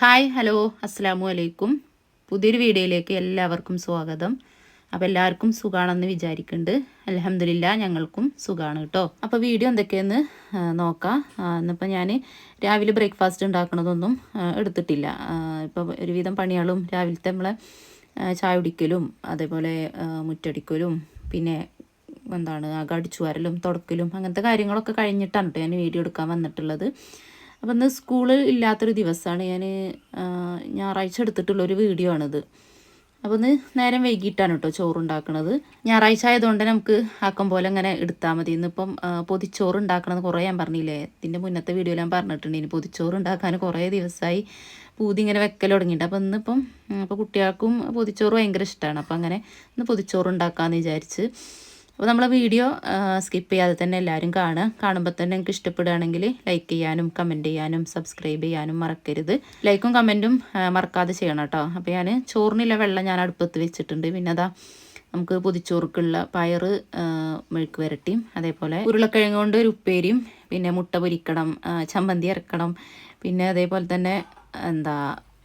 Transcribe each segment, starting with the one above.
Hi hello അസ്സാം അലൈക്കും. പുതിയൊരു വീഡിയോയിലേക്ക് എല്ലാവർക്കും സ്വാഗതം. അപ്പോൾ എല്ലാവർക്കും സുഖാണെന്ന് വിചാരിക്കുന്നുണ്ട് അലഹമില്ല ഞങ്ങൾക്കും സുഖമാണ് കേട്ടോ അപ്പോൾ വീഡിയോ എന്തൊക്കെയെന്ന് നോക്കാം. ഇന്നിപ്പോൾ ഞാൻ രാവിലെ ബ്രേക്ക്ഫാസ്റ്റ് ഉണ്ടാക്കണതൊന്നും എടുത്തിട്ടില്ല. ഇപ്പോൾ ഒരുവിധം പണികളും രാവിലത്തെ നമ്മളെ ചായ കുടിക്കലും അതേപോലെ മുറ്റടിക്കലും പിന്നെ എന്താണ് അകടിച്ചു വാരലും തുടക്കലും അങ്ങനത്തെ കാര്യങ്ങളൊക്കെ കഴിഞ്ഞിട്ടാണ് കേട്ടോ ഞാൻ വീഡിയോ എടുക്കാൻ വന്നിട്ടുള്ളത്. അപ്പം ഇന്ന് സ്കൂളിൽ ഇല്ലാത്തൊരു ദിവസമാണ്. ഞാൻ ഞായറാഴ്ച എടുത്തിട്ടുള്ളൊരു വീഡിയോ ആണിത്. അപ്പോൾ ഒന്ന് നേരം വൈകിട്ടാണ് കേട്ടോ ചോറുണ്ടാക്കണത്. ഞായറാഴ്ച ആയതുകൊണ്ട് നമുക്ക് ആക്കം പോലെ അങ്ങനെ എടുത്താൽ മതി. ഇന്നിപ്പം പൊതിച്ചോറ് ഉണ്ടാക്കണത് കുറേ ഞാൻ പറഞ്ഞില്ലേ? ഇതിന്റെ മുന്നത്തെ വീഡിയോ ഞാൻ പറഞ്ഞിട്ടുണ്ട്. ഇനി പൊതിച്ചോറ് ഉണ്ടാക്കാൻ കുറേ ദിവസമായി പൂതി ഇങ്ങനെ വെക്കൽ തുടങ്ങിയിട്ട് അപ്പോൾ ഇന്നിപ്പം അപ്പോൾ കുട്ടികൾക്കും പൊതിച്ചോറ് ഭയങ്കര ഇഷ്ടമാണ്. അപ്പോൾ അങ്ങനെ ഇന്ന് പൊതിച്ചോറ് ഉണ്ടാക്കാമെന്ന് വിചാരിച്ച് അപ്പോൾ നമ്മളെ വീഡിയോ സ്കിപ്പ് ചെയ്യാതെ തന്നെ എല്ലാവരും കാണുക. കാണുമ്പോൾ തന്നെ നിങ്ങൾക്ക് ഇഷ്ടപ്പെടുകയാണെങ്കിൽ ലൈക്ക് ചെയ്യാനും കമന്റ് ചെയ്യാനും സബ്സ്ക്രൈബ് ചെയ്യാനും മറക്കരുത്. ലൈക്കും കമന്റും മറക്കാതെ ചെയ്യണം കേട്ടോ. അപ്പോൾ ഞാൻ ചോറിനുള്ള വെള്ളം ഞാൻ അടുപ്പത്ത് വെച്ചിട്ടുണ്ട്. പിന്നെ അതാ നമുക്ക് പൊതിച്ചോറുക്കുള്ള പയറ് ആ, മെഴുക്ക് വരട്ടിയും അതേപോലെ ഉരുളക്കിഴങ്ങ് കൊണ്ട് ഒരു ഉപ്പേരിയും പിന്നെ മുട്ട പൊരിക്കണം ചമ്മന്തി ഇറക്കണം പിന്നെ അതേപോലെ തന്നെ എന്താ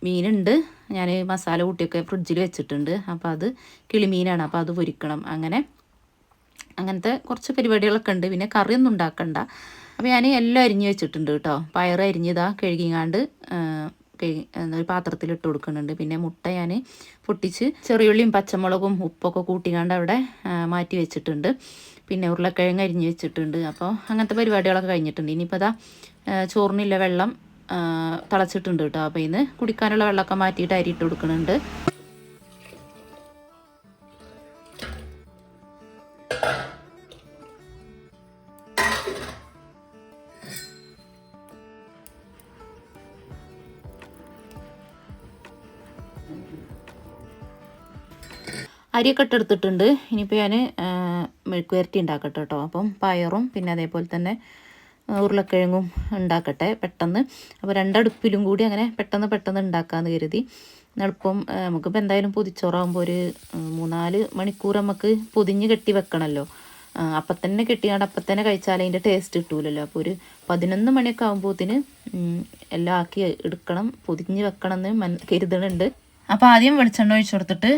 മീനുണ്ട്. ഞാൻ മസാല കൂട്ടിയൊക്കെ ഫ്രിഡ്ജിൽ വെച്ചിട്ടുണ്ട്. അപ്പോൾ അത് കിളിമീനാണ്. അപ്പോൾ അത് പൊരിക്കണം. അങ്ങനെ അങ്ങനത്തെ കുറച്ച് പരിപാടികളൊക്കെ ഉണ്ട്. പിന്നെ കറിയൊന്നും ഉണ്ടാക്കണ്ട. അപ്പോൾ ഞാൻ എല്ലാം അരിഞ്ഞ് വെച്ചിട്ടുണ്ട് കേട്ടോ. പയർ അരിഞ്ഞതാ കഴുകിങ്ങാണ്ട് ഒരു പാത്രത്തിൽ ഇട്ട് കൊടുക്കുന്നുണ്ട്. പിന്നെ മുട്ട ഞാൻ പൊട്ടിച്ച് ചെറിയുള്ളിയും പച്ചമുളകും ഉപ്പൊക്കെ കൂട്ടിങ്ങാണ്ട് അവിടെ മാറ്റി വെച്ചിട്ടുണ്ട്. പിന്നെ ഉരുളക്കിഴങ്ങ് അരിഞ്ഞ് വെച്ചിട്ടുണ്ട്. അപ്പോൾ അങ്ങനത്തെ പരിപാടികളൊക്കെ കഴിഞ്ഞിട്ടുണ്ട്. ഇനിയിപ്പോൾ അതാ ചോറിനില്ല വെള്ളം തിളച്ചിട്ടുണ്ട് കേട്ടോ. അപ്പോൾ ഇന്ന് കുടിക്കാനുള്ള വെള്ളമൊക്കെ മാറ്റിയിട്ട് അരിയിട്ട് കൊടുക്കുന്നുണ്ട്. അരിയൊക്കെ ഇട്ടെടുത്തിട്ടുണ്ട്. ഇനിയിപ്പോൾ ഞാൻ മെഴുക്ക് വരട്ടി ഉണ്ടാക്കട്ടെ കേട്ടോ അപ്പം പയറും പിന്നെ അതേപോലെ തന്നെ ഉരുളക്കിഴങ്ങും ഉണ്ടാക്കട്ടെ പെട്ടെന്ന്. അപ്പോൾ രണ്ടടുപ്പിലും കൂടി അങ്ങനെ പെട്ടെന്ന് പെട്ടെന്ന് ഉണ്ടാക്കാമെന്ന് കരുതി. എളുപ്പം നമുക്കിപ്പോൾ എന്തായാലും പൊതിച്ചോറാകുമ്പോൾ ഒരു മൂന്നാൽ മണിക്കൂർ നമുക്ക് പൊതിഞ്ഞ് കെട്ടി വെക്കണമല്ലോ അപ്പം തന്നെ കെട്ടിയാണ്ട് അപ്പം തന്നെ കഴിച്ചാൽ അതിന്റെ ടേസ്റ്റ് കിട്ടൂലല്ലോ. അപ്പോൾ ഒരു പതിനൊന്ന് മണിയൊക്കെ ആകുമ്പോഴത്തിന് എല്ലാം ആക്കി എടുക്കണം. പൊതിഞ്ഞ് വെക്കണം എന്ന് മൻ കരുതണുണ്ട്. അപ്പോൾ ആദ്യം വെളിച്ചെണ്ണ ഒഴിച്ചു കൊടുത്തിട്ട്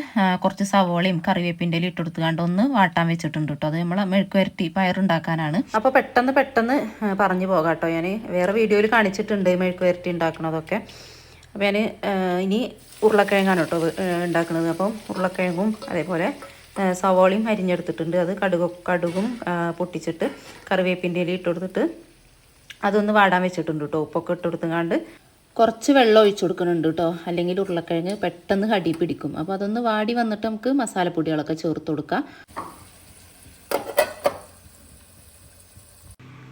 കുറച്ച് സവോളയും കറിവേപ്പിന്റെ ഇട്ട് കൊടുത്തുകൊണ്ട് ഒന്ന് വാട്ടാൻ വെച്ചിട്ടുണ്ട് കേട്ടോ അത് നമ്മൾ മെഴുക്ക് വരട്ടി പയറുണ്ടാക്കാനാണ്. അപ്പോൾ പെട്ടെന്ന് പെട്ടെന്ന് പറഞ്ഞു പോകാം കേട്ടോ ഞാൻ വേറെ വീഡിയോയിൽ കാണിച്ചിട്ടുണ്ട് മെഴുക്ക് വരട്ടി ഉണ്ടാക്കണതൊക്കെ. അപ്പോൾ ഞാൻ ഇനി ഉരുളക്കിഴങ്ങാണ് കേട്ടോ ഉണ്ടാക്കുന്നത് അപ്പം ഉരുളക്കിഴങ്ങും അതേപോലെ സവോളയും അരിഞ്ഞെടുത്തിട്ടുണ്ട്. അത് കടുക കടുകും പൊട്ടിച്ചിട്ട് കറിവേപ്പിന്റെ ഇട്ട് കൊടുത്തിട്ട് അതൊന്ന് വാടാൻ വെച്ചിട്ടുണ്ട് കേട്ടോ ഉപ്പൊക്കെ ഇട്ട് കൊടുത്തുങ്ങാണ്ട് കുറച്ച് വെള്ളം ഒഴിച്ചു കൊടുക്കുന്നുണ്ട് കേട്ടോ അല്ലെങ്കിൽ ഉരുളക്കിഴങ്ങ് പെട്ടെന്ന് കടി പിടിക്കും. അപ്പോൾ അതൊന്ന് വാടി വന്നിട്ട് നമുക്ക് മസാലപ്പൊടികളൊക്കെ ചേർത്ത് കൊടുക്കാം.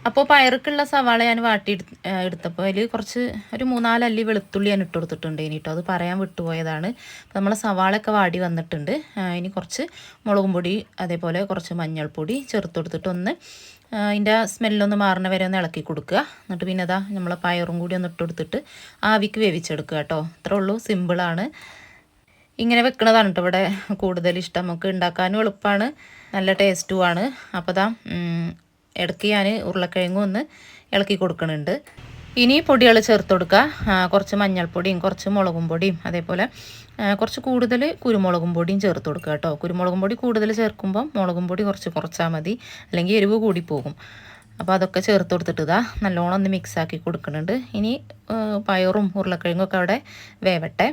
അപ്പോൾ പയർക്കുള്ള സവാള ഞാൻ വാട്ടി എടുത്തപ്പോൾ അതിൽ കുറച്ച് ഒരു മൂന്നാലല്ലി വെളുത്തുള്ളി ഞാൻ ഇട്ട് കൊടുത്തിട്ടുണ്ട് ഇനി കേട്ടോ അത് പറയാൻ വിട്ടുപോയതാണ്. അപ്പോൾ നമ്മളെ സവാളയൊക്കെ വാടി വന്നിട്ടുണ്ട്. ഇനി കുറച്ച് മുളകും പൊടി അതേപോലെ കുറച്ച് മഞ്ഞൾപ്പൊടി ചേർത്ത് കൊടുത്തിട്ട് അതിന്റെ സ്മെല്ലൊന്ന് മാറണ വരെ ഒന്ന് ഇളക്കി കൊടുക്കുക. എന്നിട്ട് പിന്നെ അതാ നമ്മളെ പയറും കൂടി ഒന്ന് ഇട്ട് കൊടുത്തിട്ട് ആവിക്ക് വേവിച്ചെടുക്കുക കേട്ടോ. ഇത്രേ ഉള്ളൂ സിമ്പിളാണ് ഇങ്ങനെ വെക്കണതാണ് കേട്ടോ ഇവിടെ കൂടുതൽ ഇഷ്ടം. നമുക്ക് ഉണ്ടാക്കാനും എളുപ്പമാണ് നല്ല ടേസ്റ്റുമാണ് അപ്പോൾ ദാ ഇടയ്ക്ക് ഞാൻ ഉരുളക്കിഴങ്ങും ഒന്ന് ഇളക്കി കൊടുക്കുന്നുണ്ട് ഇനി പൊടികൾ ചേർത്ത് കൊടുക്കുക. കുറച്ച് മഞ്ഞൾപ്പൊടിയും കുറച്ച് മുളകും പൊടിയും അതേപോലെ കുറച്ച് കൂടുതൽ കുരുമുളകും പൊടിയും ചേർത്ത് കൊടുക്കുക കേട്ടോ. കുരുമുളകും പൊടി കൂടുതൽ ചേർക്കുമ്പോൾ മുളകും പൊടി കുറച്ച് കുറച്ചാൽ മതി. അല്ലെങ്കിൽ എരിവ് കൂടി പോകും. അപ്പോൾ അതൊക്കെ ചേർത്ത് കൊടുത്തിട്ട് ഇതാ നല്ലോണം ഒന്ന് മിക്സാക്കി കൊടുക്കുന്നുണ്ട്. ഇനി പയറും ഉരുളക്കിഴങ്ങും ഒക്കെ അവിടെ വേവട്ടെ.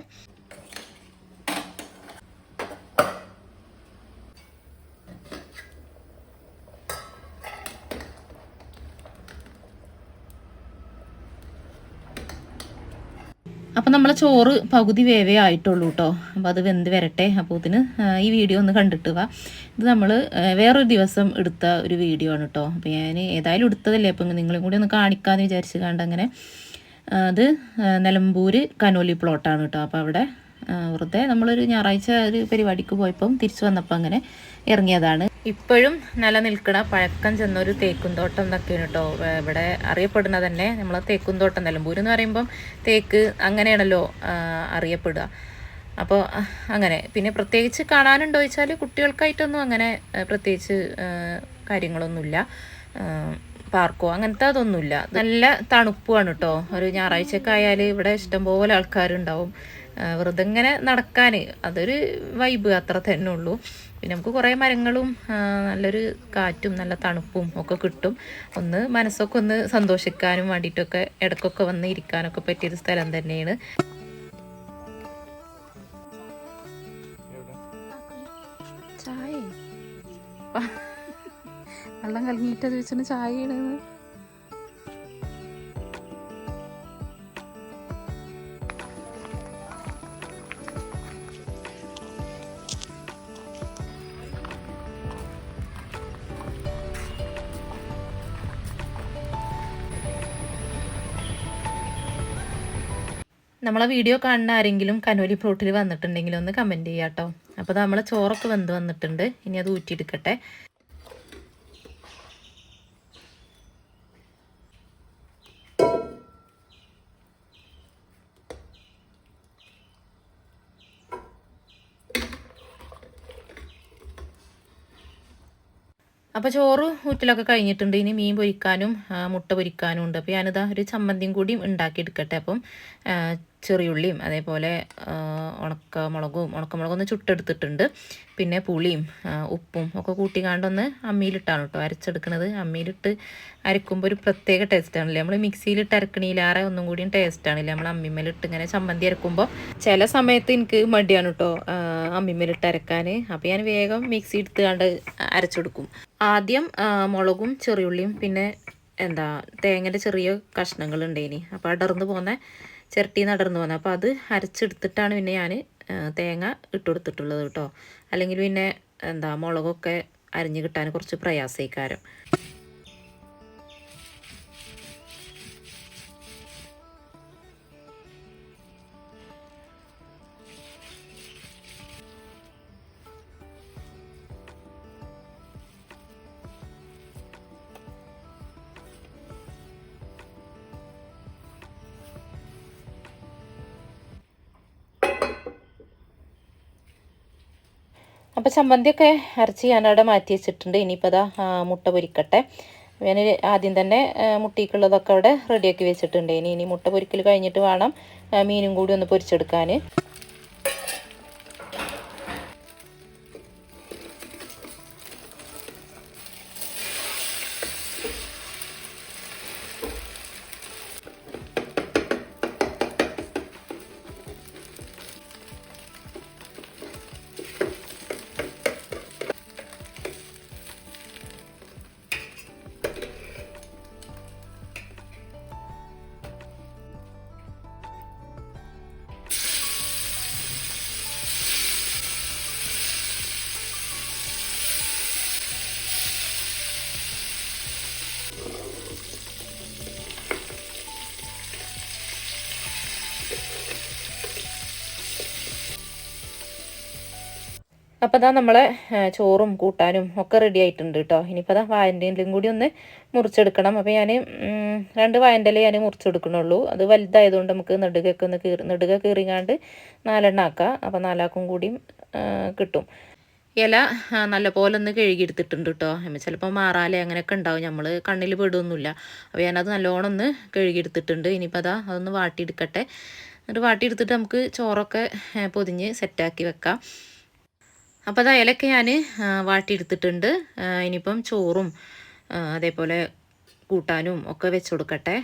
അപ്പം നമ്മളെ ചോറ് പകുതി വേവേ ആയിട്ടുള്ളൂ കേട്ടോ അപ്പോൾ അത് വെന്ത് വരട്ടെ. അപ്പോൾ ഇതിന് ഈ വീഡിയോ ഒന്ന് കണ്ടിട്ട് വാ. ഇത് നമ്മൾ വേറൊരു ദിവസം എടുത്ത ഒരു വീഡിയോ ആണ് കേട്ടോ അപ്പോൾ ഞാൻ ഏതായാലും എടുത്തതല്ലേ. അപ്പം നിങ്ങളും കൂടി ഒന്ന് കാണിക്കാമെന്ന് വിചാരിച്ച് കണ്ട് അങ്ങനെ. അത് നിലമ്പൂര് കനോലി പ്ലോട്ടാണ് കേട്ടോ അപ്പോൾ അവിടെ വെറുതെ നമ്മളൊരു ഞായറാഴ്ച ഒരു പരിപാടിക്ക് പോയപ്പം തിരിച്ചു വന്നപ്പോൾ അങ്ങനെ ഇറങ്ങിയതാണ്. ഇപ്പോഴും നിലനിൽക്കണ പഴക്കം ചെന്നൊരു തേക്കും തോട്ടം എന്നൊക്കെയാണ് കേട്ടോ ഇവിടെ അറിയപ്പെടുന്നത് തന്നെ നമ്മൾ തേക്കും തോട്ടം നിലമ്പൂർ എന്ന് പറയുമ്പം തേക്ക് അങ്ങനെയാണല്ലോ അറിയപ്പെടുക. അപ്പോൾ അങ്ങനെ. പിന്നെ പ്രത്യേകിച്ച് കാണാനുണ്ടോ ചോദിച്ചാൽ കുട്ടികൾക്കായിട്ടൊന്നും അങ്ങനെ പ്രത്യേകിച്ച് കാര്യങ്ങളൊന്നുമില്ല. പാർക്കോ അങ്ങനത്തെ അതൊന്നുമില്ല. നല്ല തണുപ്പുമാണ് കേട്ടോ. ഒരു ഞായറാഴ്ചയൊക്കെ ആയാൽ ഇവിടെ ഇഷ്ടംപോലെ ആൾക്കാരുണ്ടാവും. വെറുതെ ഇങ്ങനെ നടക്കാൻ അതൊരു വൈബ് അത്ര തന്നെ ഉള്ളൂ. പിന്നെ നമുക്ക് കുറേ മരങ്ങളും നല്ലൊരു കാറ്റും നല്ല തണുപ്പും ഒക്കെ കിട്ടും. ഒന്ന് മനസ്സൊക്കെ ഒന്ന് സന്തോഷിക്കാനും വേണ്ടിയിട്ടൊക്കെ ഇടയ്ക്കൊക്കെ വന്ന് ഇരിക്കാനൊക്കെ പറ്റിയൊരു സ്ഥലം തന്നെയാണ്. ചായ? വെള്ളം കലങ്ങിയിട്ട് ചോദിച്ചാൽ ചായയാണ് നമ്മളെ വീഡിയോ കാണുന്ന ആരെങ്കിലും കനോലി ഫ്രൂട്ടിൽ വന്നിട്ടുണ്ടെങ്കിൽ ഒന്ന് കമന്റ് ചെയ്യാം കേട്ടോ അപ്പോൾ നമ്മളെ ചോറൊക്കെ വെന്ത് വന്നിട്ടുണ്ട്. ഇനി അത് ഊറ്റിയെടുക്കട്ടെ. അപ്പോൾ ചോറ് ഊറ്റലൊക്കെ കഴിഞ്ഞിട്ടുണ്ട്. ഇനി മീൻ പൊരിക്കാനും മുട്ട പൊരിക്കാനും ഉണ്ട്. അപ്പോൾ ഞാനിതാ ഒരു ചമ്മന്തിയും കൂടി ഉണ്ടാക്കിയെടുക്കട്ടെ. അപ്പം ചെറിയുള്ളിയും അതേപോലെ ഉണക്കമുളകും ഉണക്കമുളകും ഒന്ന് ചുട്ടെടുത്തിട്ടുണ്ട്. പിന്നെ പുളിയും ഉപ്പും ഒക്കെ കൂട്ടിക്കാണ്ടൊന്ന് അമ്മിയിലിട്ടാണ് കേട്ടോ അരച്ചെടുക്കുന്നത് അമ്മിയിലിട്ട് അരക്കുമ്പോൾ ഒരു പ്രത്യേക ടേസ്റ്റാണല്ലേ നമ്മൾ മിക്സിയിലിട്ട് അരക്കണിയിലാറെ ഒന്നും കൂടിയും ടേസ്റ്റാണല്ലേ നമ്മൾ അമ്മിമേലിട്ട് ഇങ്ങനെ ചമ്മന്തി അരക്കുമ്പോൾ ചില സമയത്ത് എനിക്ക് മടിയാണ് കേട്ടോ അമ്മിമേലിട്ട് അരക്കാൻ അപ്പോൾ ഞാൻ വേഗം മിക്സി എടുത്ത് കണ്ട് അരച്ചെടുക്കും. ആദ്യം മുളകും ചെറിയുള്ളിയും പിന്നെ എന്താ തേങ്ങന്റെ ചെറിയ കഷ്ണങ്ങൾ ഉണ്ടേനി അപ്പോൾ അടർന്നു പോകുന്ന ചിരട്ടിയിൽ നടന്നു പോകുന്നത് അപ്പോൾ അത് അരച്ചെടുത്തിട്ടാണ് പിന്നെ ഞാൻ തേങ്ങ ഇട്ട് കൊടുത്തിട്ടുള്ളത് കേട്ടോ. അല്ലെങ്കിൽ പിന്നെ എന്താ മുളകൊക്കെ അരിഞ്ഞ് കിട്ടാൻ കുറച്ച് പ്രയാസേക്കാരം. അപ്പോൾ ചമ്മന്തിയൊക്കെ അരച്ച് ഞാനവിടെ മാറ്റി വെച്ചിട്ടുണ്ട്. ഇനിയിപ്പോൾ അതാ മുട്ട പൊരിക്കട്ടെ. ഞാൻ ആദ്യം തന്നെ മുട്ടിക്കുള്ളതൊക്കെ അവിടെ റെഡിയാക്കി വെച്ചിട്ടുണ്ട്. ഇനി ഇനി മുട്ട പൊരിക്കൽ കഴിഞ്ഞിട്ട് വേണം മീനും കൂടി ഒന്ന് പൊരിച്ചെടുക്കാൻ അപ്പോൾ അതാ നമ്മളെ ചോറും കൂട്ടാനും ഒക്കെ റെഡി ആയിട്ടുണ്ട് കേട്ടോ ഇനിയിപ്പോൾ അതാ വായന്റെയിലും കൂടി ഒന്ന് മുറിച്ചെടുക്കണം. അപ്പോൾ ഞാൻ രണ്ട് വായന്റെലേ ഞാൻ മുറിച്ചെടുക്കണുള്ളൂ. അത് വലുതായതുകൊണ്ട് നമുക്ക് നെടുകൊക്കെ ഒന്ന് കീറി നെടുക കീറിങ്ങാണ്ട് നാലെണ്ണം ആക്കാം. അപ്പോൾ നാലാക്കും കൂടിയും കിട്ടും. ഇല നല്ലപോലെ ഒന്ന് കഴുകിയെടുത്തിട്ടുണ്ട് കേട്ടോ ചിലപ്പോൾ മാറാലെ അങ്ങനെയൊക്കെ ഉണ്ടാവും. നമ്മൾ കണ്ണിൽ പെടുമൊന്നുമില്ല അപ്പോൾ ഞാനത് നല്ലോണം ഒന്ന് കഴുകിയെടുത്തിട്ടുണ്ട്. ഇനിയിപ്പോൾ അതാ അതൊന്ന് വാട്ടിയെടുക്കട്ടെ. എന്നിട്ട് വാട്ടിയെടുത്തിട്ട് നമുക്ക് ചോറൊക്കെ പൊതിഞ്ഞ് സെറ്റാക്കി വെക്കാം. അപ്പോൾ അത് അയലൊക്കെ ഞാൻ വാട്ടിയെടുത്തിട്ടുണ്ട്. ഇനിയിപ്പം ചോറും അതേപോലെ കൂട്ടാനും ഒക്കെ വെച്ച് കൊടുക്കട്ടെ.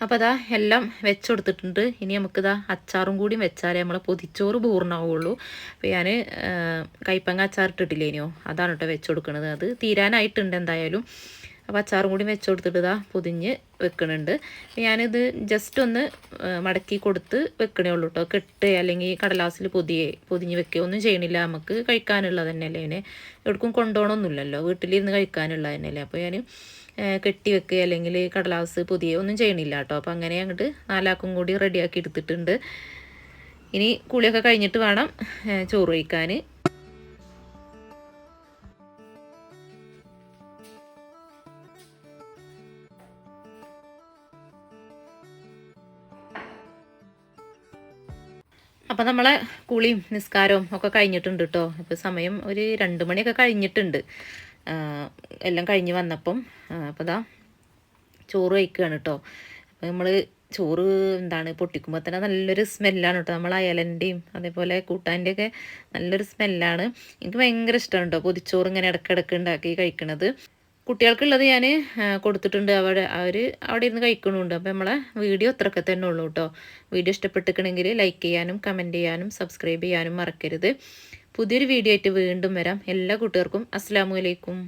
അപ്പോൾ അതാ എല്ലാം വെച്ച് കൊടുത്തിട്ടുണ്ട് ഇനി നമുക്കിതാ അച്ചാറും കൂടിയും വെച്ചാലേ നമ്മളെ പൊതിച്ചോറ് പൂർണമാവുള്ളൂ അപ്പോൾ ഞാൻ കൈപ്പങ്ങ അച്ചാർ ഇട്ടിട്ടില്ലേനിയോ അതാണ് കേട്ടോ വെച്ച് കൊടുക്കുന്നത് അത് തീരാനായിട്ടുണ്ട് എന്തായാലും. അപ്പോൾ അച്ചാറും കൂടി വെച്ച് കൊടുത്തിട്ട് ഇതാ പൊതിഞ്ഞ് വെക്കണുണ്ട്. ഞാനിത് ജസ്റ്റ് ഒന്ന് മടക്കി കൊടുത്ത് വെക്കണേ ഉള്ളൂ കേട്ടോ കെട്ട് അല്ലെങ്കിൽ കടലാസിൽ പൊതിയെ പൊതിഞ്ഞ് വെക്കുക ഒന്നും ചെയ്യണില്ല. നമുക്ക് കഴിക്കാനുള്ളത് തന്നെയല്ലേ അതിനെ. എവിടേക്കും കൊണ്ടുപോകണമൊന്നുമില്ലല്ലോ. വീട്ടിലിരുന്ന് കഴിക്കാനുള്ളത് തന്നെയല്ലേ. അപ്പോൾ ഞാൻ കെട്ടി വെക്കുക അല്ലെങ്കിൽ കടലാസ് പൊതിയെ ഒന്നും ചെയ്യണില്ല കേട്ടോ അപ്പോൾ അങ്ങനെ അങ്ങോട്ട് നാലാക്കും കൂടി റെഡിയാക്കി എടുത്തിട്ടുണ്ട്. ഇനി കുളിയൊക്കെ കഴിഞ്ഞിട്ട് വേണം ചോറ് കഴിക്കാൻ അപ്പം നമ്മളെ കുളിയും നിസ്കാരവും ഒക്കെ കഴിഞ്ഞിട്ടുണ്ട് കേട്ടോ ഇപ്പോൾ സമയം ഒരു രണ്ട് മണിയൊക്കെ കഴിഞ്ഞിട്ടുണ്ട്. എല്ലാം കഴിഞ്ഞ് വന്നപ്പം അപ്പോൾ ദാ ചോറ് കഴിക്കുകയാണ് കേട്ടോ അപ്പോൾ നമ്മൾ ചോറ് എന്താണ് പൊട്ടിക്കുമ്പോൾ തന്നെ നല്ലൊരു സ്മെല്ലാണ് കേട്ടോ നമ്മൾ അയലന്റെയും അതേപോലെ കൂട്ടാന്റെയൊക്കെ നല്ലൊരു സ്മെല്ലാണ്. എനിക്ക് ഭയങ്കര ഇഷ്ടമാണ് കേട്ടോ പൊതിച്ചോറ് ഇങ്ങനെ ഇടയ്ക്കിടയ്ക്ക് ഉണ്ടാക്കി കഴിക്കണത്. കുട്ടികൾക്കുള്ളത് ഞാൻ കൊടുത്തിട്ടുണ്ട്. അവിടെ അവർ അവിടെ ഇരുന്ന് കഴിക്കണമുണ്ട് അപ്പോൾ നമ്മളെ വീഡിയോ അത്രയൊക്കെ തന്നെ ഉള്ളൂ കേട്ടോ വീഡിയോ ഇഷ്ടപ്പെട്ടിരിക്കണമെങ്കിൽ ലൈക്ക് ചെയ്യാനും കമന്റ് ചെയ്യാനും സബ്സ്ക്രൈബ് ചെയ്യാനും മറക്കരുത്. പുതിയൊരു വീഡിയോ ആയിട്ട് വീണ്ടും വരാം. എല്ലാ കൂട്ടുകാർക്കും അസ്സാമലൈക്കും